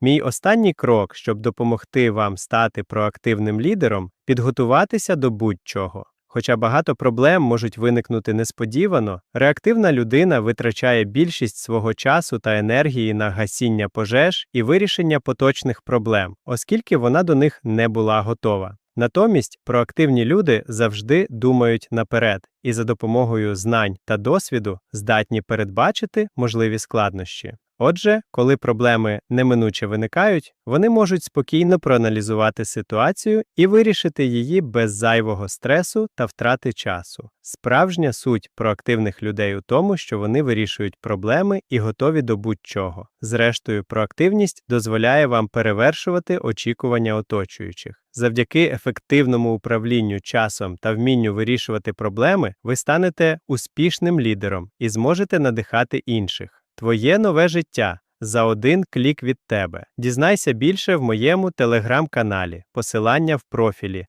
Мій останній крок, щоб допомогти вам стати проактивним лідером, підготуватися до будь-чого. Хоча багато проблем можуть виникнути несподівано, реактивна людина витрачає більшість свого часу та енергії на гасіння пожеж і вирішення поточних проблем, оскільки вона до них не була готова. Натомість проактивні люди завжди думають наперед і за допомогою знань та досвіду здатні передбачити можливі складнощі. Отже, коли проблеми неминуче виникають, вони можуть спокійно проаналізувати ситуацію і вирішити її без зайвого стресу та втрати часу. Справжня суть проактивних людей у тому, що вони вирішують проблеми і готові до будь-чого. Зрештою, проактивність дозволяє вам перевершувати очікування оточуючих. Завдяки ефективному управлінню часом та вмінню вирішувати проблеми, ви станете успішним лідером і зможете надихати інших. Твоє нове життя за один клік від тебе. Дізнайся більше в моєму телеграм-каналі, посилання в профілі.